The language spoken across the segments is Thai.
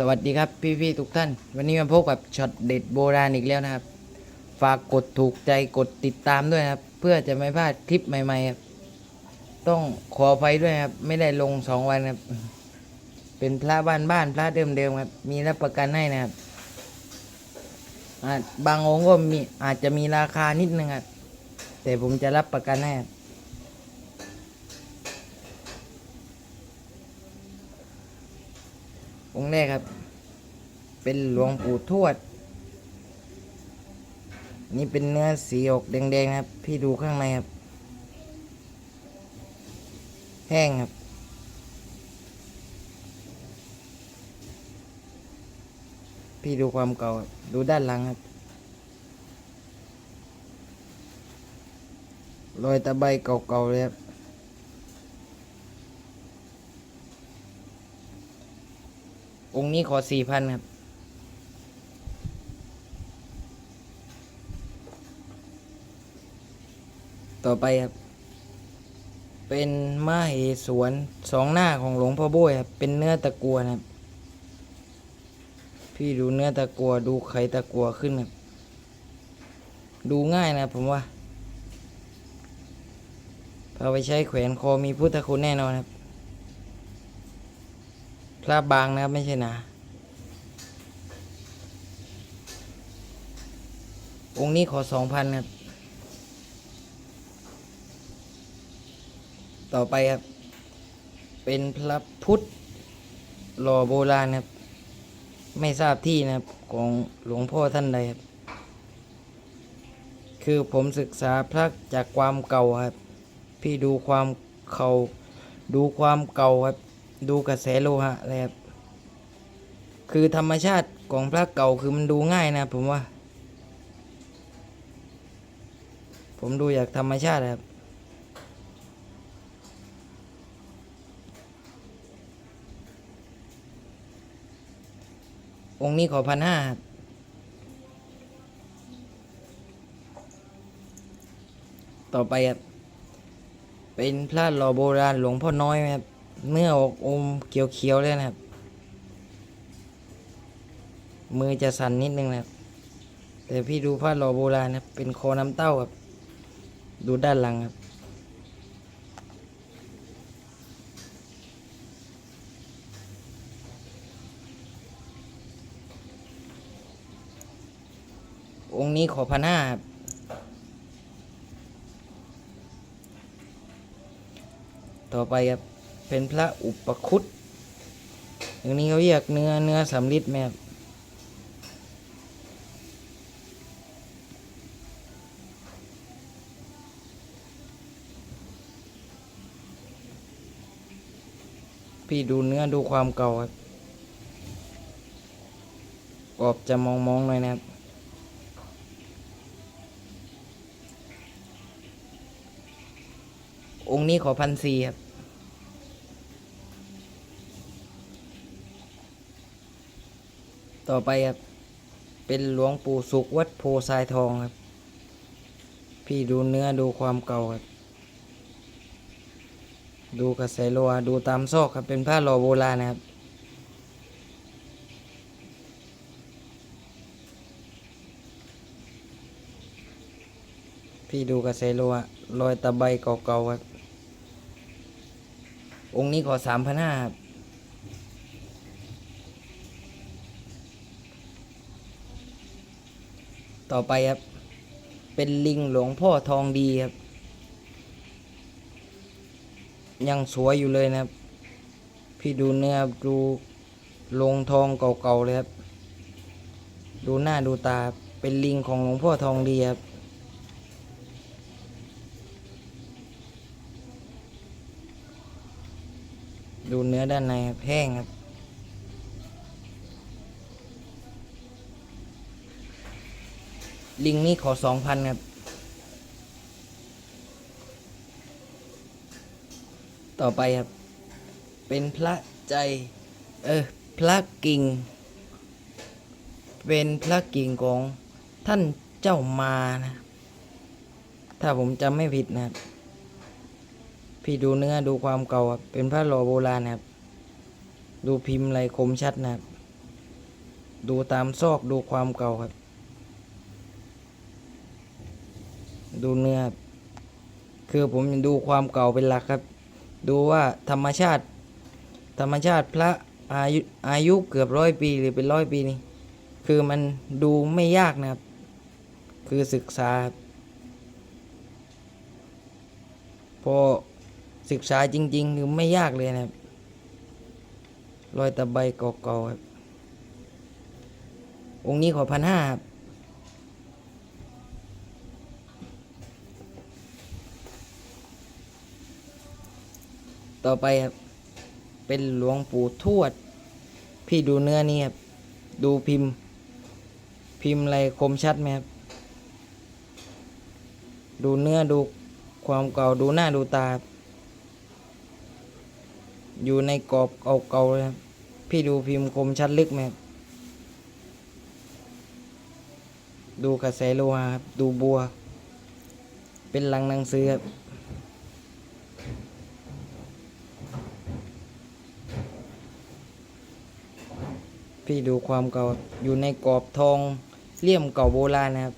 สวัสดีครับพี่ๆทุกท่าน วันนี้มาพบกับช็อตเด็ดโบราณอีกแล้วนะครับ ฝากกดถูกใจกดติดตามด้วยครับ เพื่อจะไม่พลาดคลิปใหม่ๆครับต้องขออภัยด้วยครับ ไม่ได้ลงสองวันครับ เป็นพระบ้านบ้านๆพระเดิมๆครับ มีรับประกันให้นะครับบางองค์ก็มีอาจจะมีราคานิดนึงครับแต่ผมจะรับประกันให้ครับ องค์แรกครับ เป็นหลวงปู่ทวด นี่เป็นเนื้อสีออกแดงๆครับ พี่ดูข้างในครับ แห้งครับ พี่ดูความเก่าดูด้านหลังครับรอยตะไบเก่าๆเลยครับ องค์นี้ขอสี่พันครับ ต่อไปครับ เป็นมเหสวนสองหน้าของหลวงพ่อโบ้ยครับ เป็นเนื้อตะกัวนะครับ พี่ดูเนื้อตะกัวดูไขตะกัวขึ้นครับ ดูง่ายนะผมว่าเอาไปใช้แขวนคอมีพุทธคุณแน่นอนครับ พระบางนะครับไม่ใช่นาองค์นี้ขอสองพันครับ ต่อไปครับ เป็นพระพุทธหล่อโบราณครับ ไม่ทราบที่นะครับของหลวงพ่อท่านใดครับ คือผมศึกษาพระจากความเก่าครับ พี่ดูความเขาดูความเก่าครับ ดูกระแสโลหะอะไรครับคือธรรมชาติของพระเก่าคือมันดูง่ายนะผมว่า ผมดูจากธรรมชาติครับองค์นี้ขอพันห้าต่อไปครับเป็นพระหล่อโบราณหลวงพ่อน้อยครับ เนื้อออกอมเขียวๆเลยนะครับ มือจะสั่นนิดนึงนะครับแต่พี่ดูพระหล่อโบราณนะเป็นคอน้ำเต้าครับ ดูด้านหลังครับ องค์นี้ขอพันห้าครับต่อไปครับ เป็นพระอุปคุตอย่างนี้เขาเรียกเนื้อเนื้อสำลิดไหมบพี่ดูเนื้อดูความเก่าครับออกจะมองมองหน่อยนะครับ องค์นี้ขอพันสี่ครับ ต่อไปครับ เป็นหลวงปู่สุขวัดโพทรายทองครับ พี่ดูเนื้อดูความเก่าครับ ดูกระแสโลหะดูตามซอกครับ เป็นผ้าหล่อโบราณนะครับพี่ดูกระแสโลหะรอยตะไบเก่าๆครับ องค์นี้ขอสามพันห้าครับ ต่อไปครับ เป็นลิงหลวงพ่อทองดีครับ ยังสวยอยู่เลยนะครับ พี่ดูเนื้อดูลงทองเก่าๆเลยครับ ดูหน้าดูตาเป็นลิงของหลวงพ่อทองดีครับดูเนื้อด้านในครับแห้งครับ ลิงนี่ขอสองพันครับ ต่อไปครับ เป็นพระใจ เออ พระกิ่ง เป็นพระกิ่งของท่านเจ้ามานะ ถ้าผมจำไม่ผิดนะครับ พี่ดูเนื้อดูความเก่าครับ เป็นพระหล่อโบราณนะครับ ดูพิมพ์อะไรคมชัดนะครับ ดูตามซอกดูความเก่าครับ ดูเนื้อคือผมดูความเก่าเป็นหลักครับ ดูว่าธรรมชาติ ธรรมชาติพระอายุอายุเกือบร้อยปีหรือเป็นร้อยปีนี่คือมันดูไม่ยากนะครับ คือศึกษา พอศึกษาจริงๆคือไม่ยากเลยนะครับรอยตะไบเก่าๆครับองค์นี้ขอพันห้าครับ ต่อไปครับ เป็นหลวงปู่ทวด พี่ดูเนื้อนี่ครับ ดูพิมพ์ พิมพ์อะไรคมชัดไหมครับ ดูเนื้อดูความเก่าดูหน้าดูตา อยู่ในกรอบเก่าๆเลยครับ พี่ดูพิมพ์คมชัดลึกไหมครับดูกระแสโลหะครับ ดูบัว เป็นหลังหนังสือครับ พี่ดูความเก่าอยู่ในกรอบทองเลี่ยมเก่าโบราณนะครับ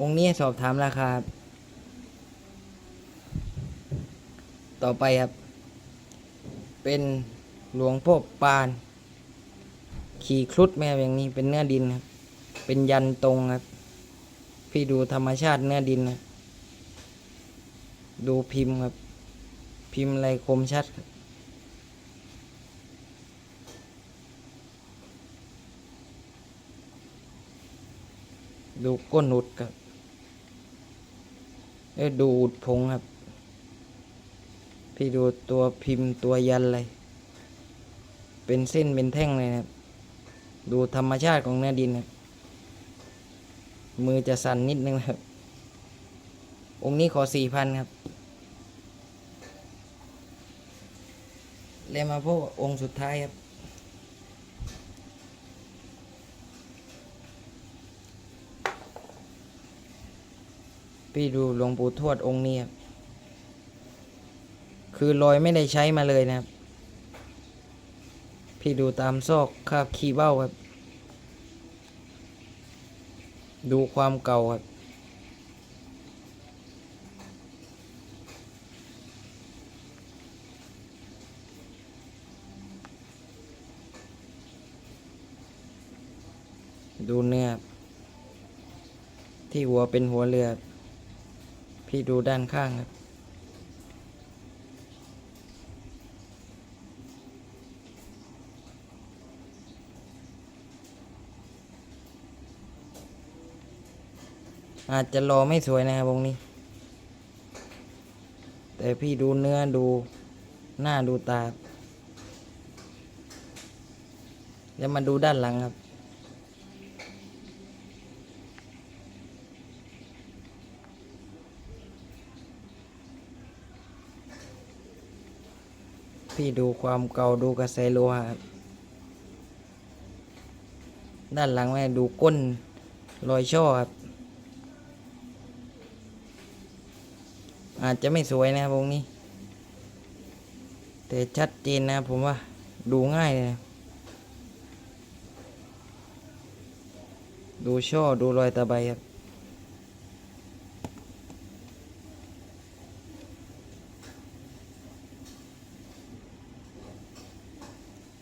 องค์นี้สอบถามราคาครับต่อไปครับ เป็นหลวงพ่อปาน ขี่ครุฑแม่อย่างนี้เป็นเนื้อดินครับ เป็นยันตรงครับ พี่ดูธรรมชาติเนื้อดินครับ ดูพิมพ์ครับ พิมพ์อะไรคมชัดครับดูก้นอุดครับเอ้ดูอุดพงครับ พี่ดูตัวพิมพ์ตัวยันเลย เป็นเส้นเป็นแท่งเลยนะครับ ดูธรรมชาติของเนื้อดินครับ มือจะสั่นนิดนึงครับ องค์นี้ขอสี่พันครับเลยมาพบกับองค์สุดท้ายครับ พี่ดูหลวงปู่ทวดองค์นี้ครับ คือรอยไม่ได้ใช้มาเลยนะครับ พี่ดูตามซอกคาบขี้เบ้าครับ ดูความเก่าครับ ดูเนื้อ ที่หัวเป็นหัวเรือ พี่ดูด้านข้างครับ อาจจะรอไม่สวยนะครับวงนี้ แต่พี่ดูเนื้อดูหน้าดูตาแล้วมาดูด้านหลังครับ พี่ดูความเก่าดูกระแสโลหะครับด้านหลังแม่ดูก้นรอยช่อครับ อาจจะไม่สวยนะครับวงนี้ แต่ชัดเจนนะผมว่าดูง่ายเลยดูช่อดูรอยตะไบครับ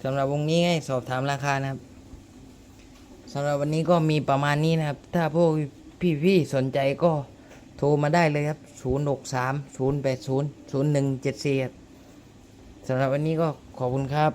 สำหรับวงนี้ให้สอบถามราคานะครับสำหรับวันนี้ก็มีประมาณนี้นะครับ ถ้าพวกพี่ๆสนใจก็โทรมาได้เลยครับ 0 6 3 0 8 0 0 1 7 4 ครับสำหรับวันนี้ก็ขอบคุณครับ